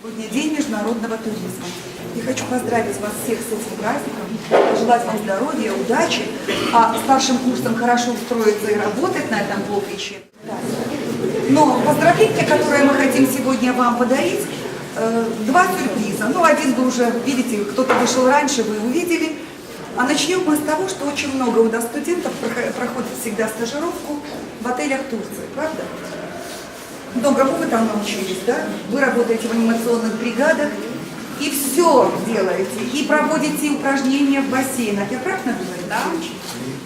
Сегодня День международного туризма. И хочу поздравить вас всех с этим праздником, пожелать вам здоровья, удачи, а старшим курсом хорошо устроиться и работать на этом поприще. Но поздравления, которые мы хотим сегодня вам подарить, э, два сюрприза. Ну, один вы уже видите, кто-то вышел раньше, вы увидели. А начнем мы с того, что очень много у нас студентов прохо- проходит всегда стажировку в отелях Турции, правда? Многому вы там научились, да? Вы работаете в анимационных бригадах и все делаете. И проводите упражнения в бассейнах. Я правильно говорю? Да.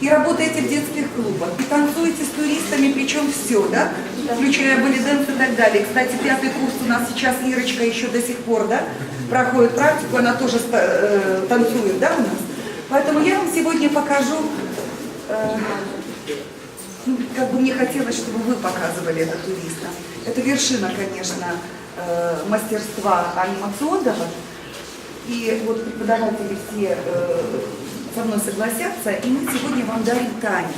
И работаете в детских клубах. И танцуете с туристами, причем все, да? Включая балиденс и так далее. Кстати, пятый курс у нас сейчас Ирочка еще до сих пор, да? Проходит практику, она тоже э, танцует, да, у нас? Поэтому я вам сегодня покажу э, ну, как бы мне хотелось, чтобы вы показывали это туристам. Это вершина, конечно, э, мастерства анимационного. И вот преподаватели все э, со мной согласятся, и мы сегодня вам дарим танец.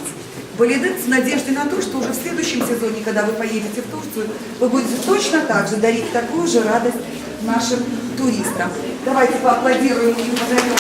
Балиденс в надежде на то, что уже в следующем сезоне, когда вы поедете в Турцию, вы будете точно так же дарить такую же радость нашим туристам. Давайте поаплодируем и позовем.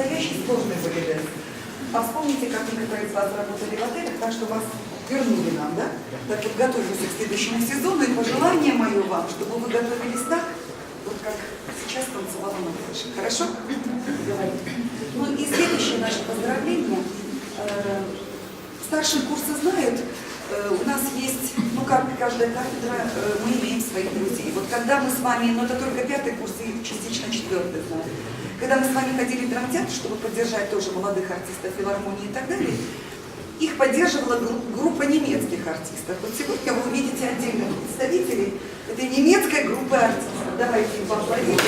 Настоящий сложный балет. А вспомните, как некоторые из вас работали в отелях, так что вас вернули нам, да? Так вот готовимся к следующему сезону, и пожелание мое вам, чтобы вы готовились так, вот как сейчас танцевала на крыше. Хорошо? Ну и следующее наше поздравление. Э, Старшие курсы знают, э, у нас есть, ну как каждая кафедра, э, мы имеем своих друзей. Вот когда мы с вами, ну это только пятый курс и частично четвертый знаю. Когда мы с вами ходили в драмтеатр, чтобы поддержать тоже молодых артистов филармонии и так далее, их поддерживала гру- группа немецких артистов. Вот сегодня вы увидите отдельных представителей этой немецкой группы артистов. Давайте им поаплодируем.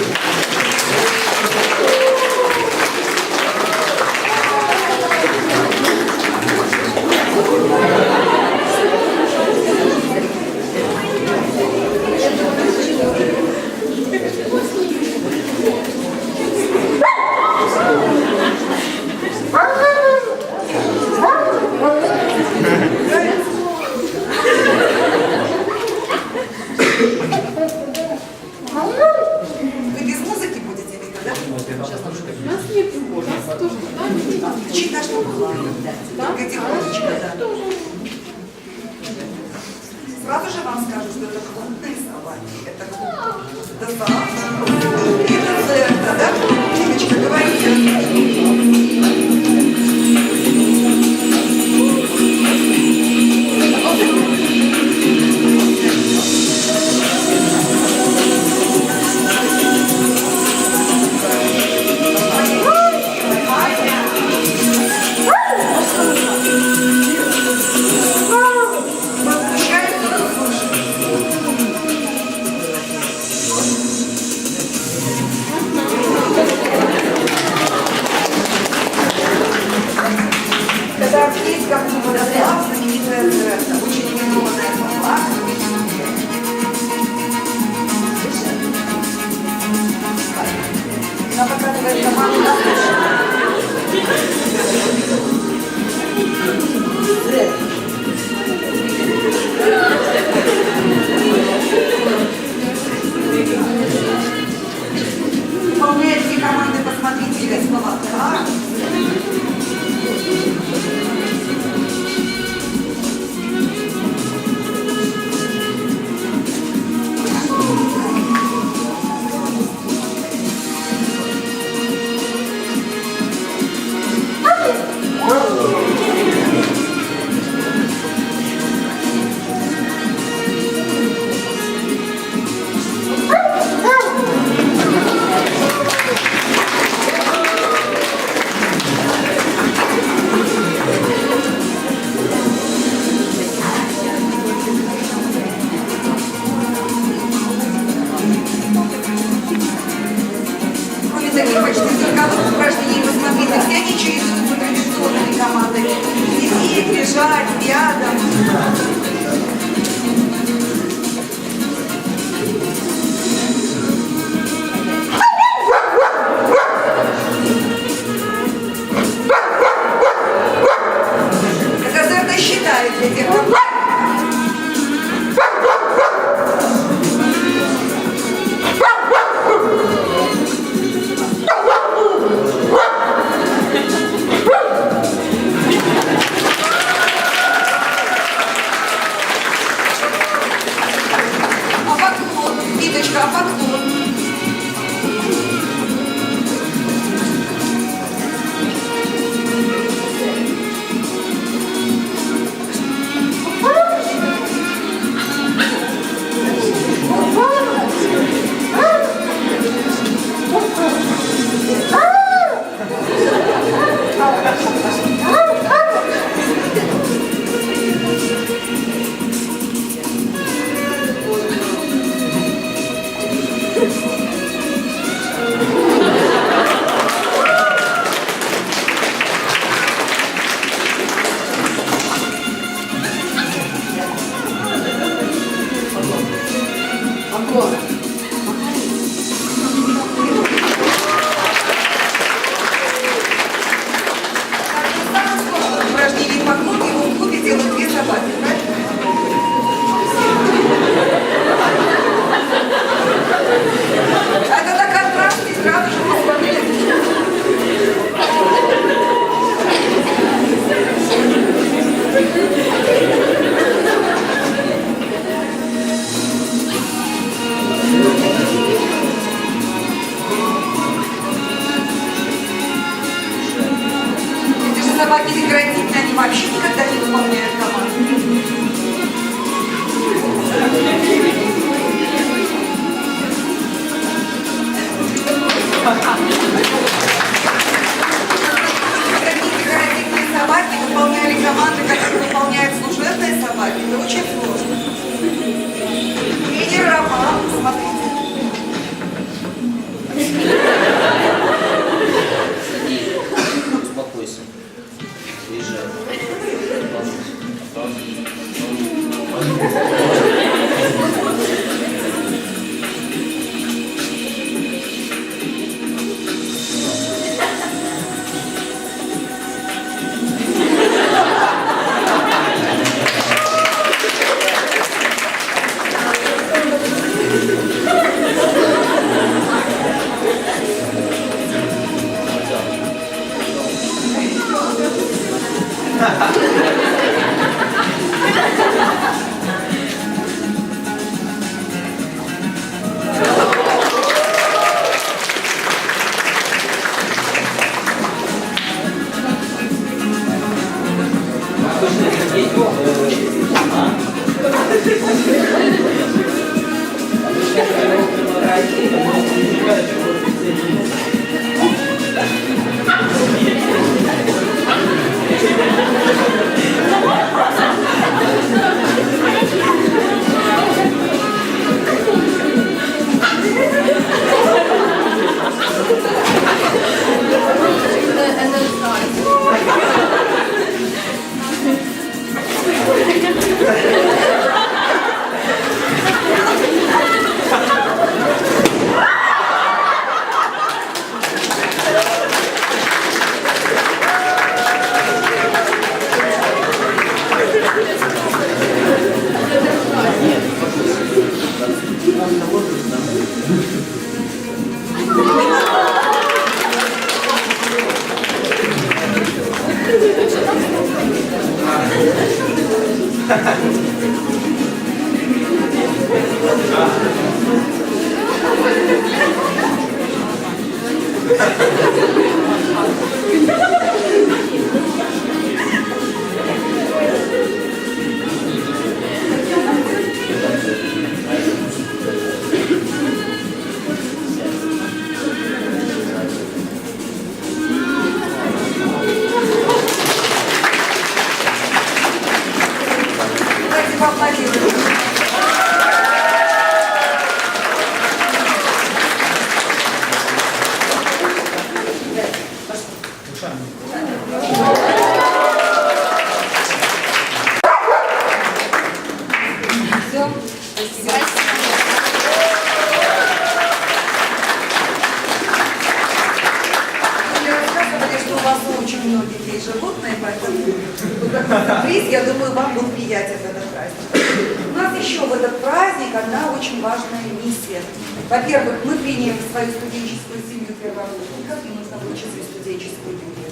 праздник одна очень важная миссия. Во-первых, мы приняли в свою студенческую семью первокурсников, и нужно вычислить студенческую семью.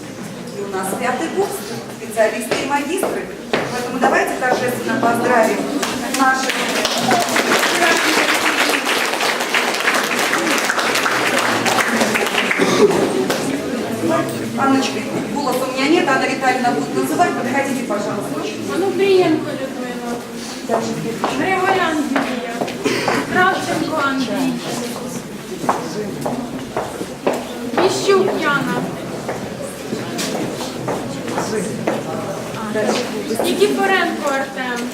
И у нас пятый курс, специалисты и магистры. Поэтому давайте торжественно поздравим наших Анночка, голоса у меня нет, Анна Витальевна будет называть. Подходите, пожалуйста. Онуфрієнко Людмила, Григорян Юлія, Кравченко Андрій, Піщук Яна, Нікіфоренко Артем,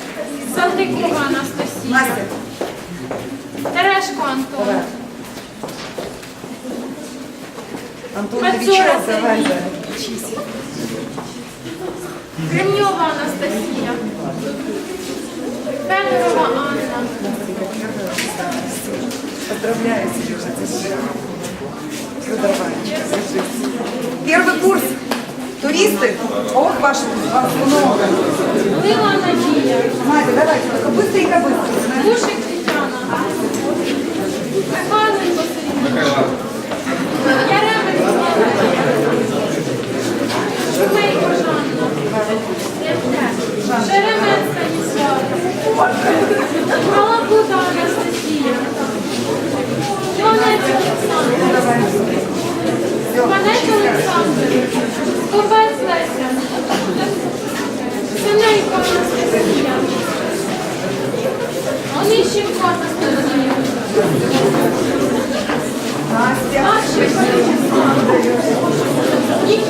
Салтикова Анастасія, Терешко Антон, Антон Новичок, Сергій. Кремньова Анастасія, Федорова Анна, Поздравляю, Сережа, держи. Ну, давай, держись. Первый курс. Туристы. Ох, ваш вас много. Лила Надія, Надя, давайте, только быстренько, быстренько. Гушик Тетяна, Михайленко Сергій, Яремець Надія, Шумейко Жанна, Шеремець Мала Малабуда Анастасія. Іванець Олександр. Іванець Олександр. Копець Леся. Синенько Анастасія. Онищенко Анастасія. Настя. Настя. Настя.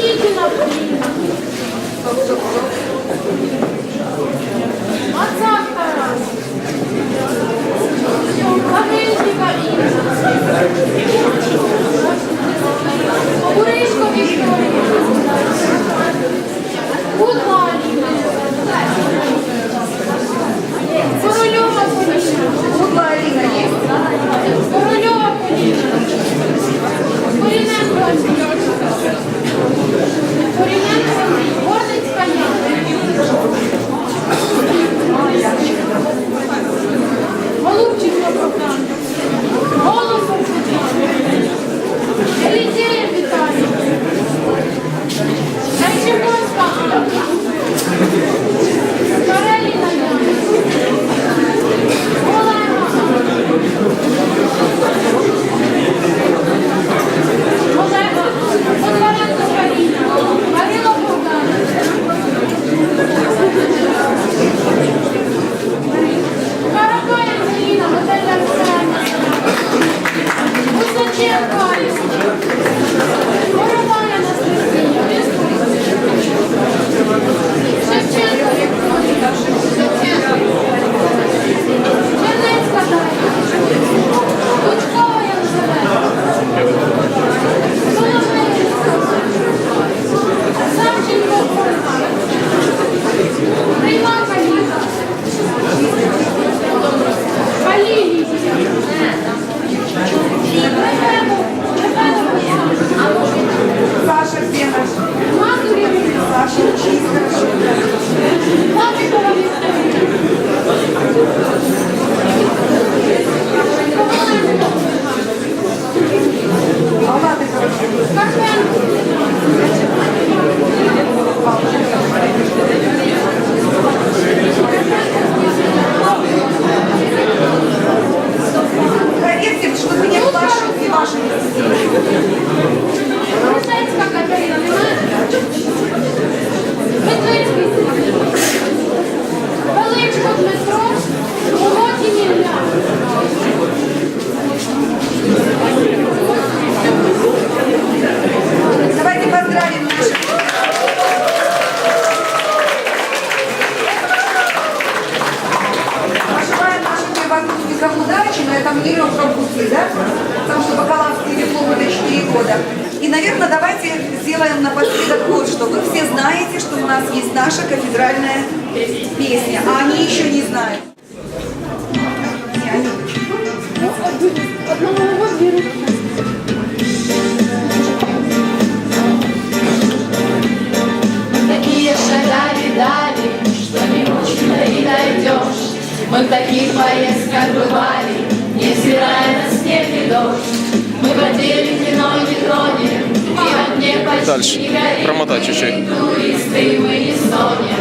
Кафедральная песня, а они еще не знают. Не. Такие шагали дали, что не очень-то и дойдешь. Мы в таких поездках бывали, невзирая на снег и дождь. Мы водили вино не тронем, Дальше. не. Промотай чуть-чуть. Мы не не.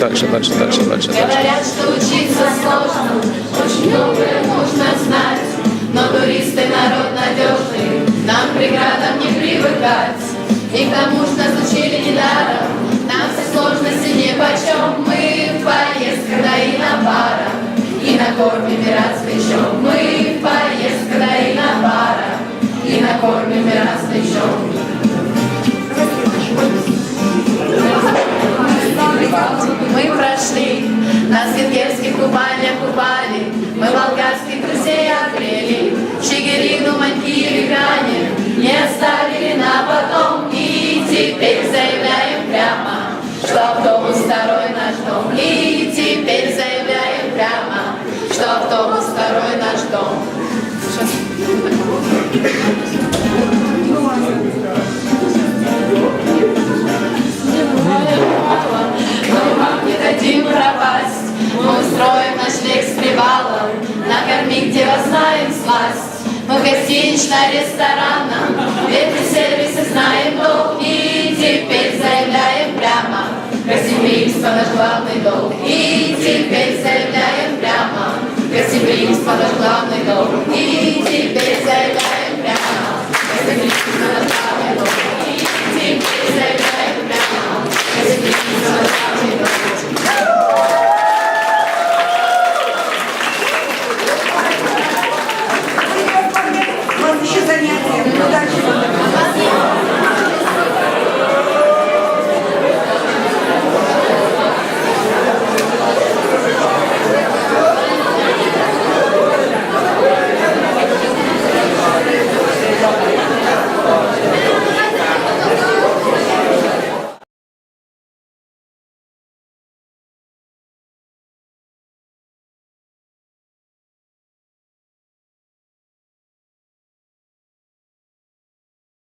Дальше, дальше, дальше, дальше. Говорят, что учиться сложно, очень многое нужно знать. Но туристы народ надежный, нам преградам не привыкать. И к тому же нас учили недаром, нам все сложности нипочем. Мы в поездках, да и на парах, и накормим мира с плечом. Мы и на парах, и накормим мира с плечом. Мы прошли, нас в венгерских купальнях купали, мы болгарских друзей обрели, Чигирину, Маньки или Грани не оставили на потом. И теперь заявляем прямо, что автобус второй наш дом. И сласть. Мы гостинично-ресторанном, эти сервисы знаем долг. И теперь заявляем прямо, гостеприимство наш главный долг. И теперь заявляем прямо, гостеприимство наш главный долг. И теперь заявляем прямо, гостеприимство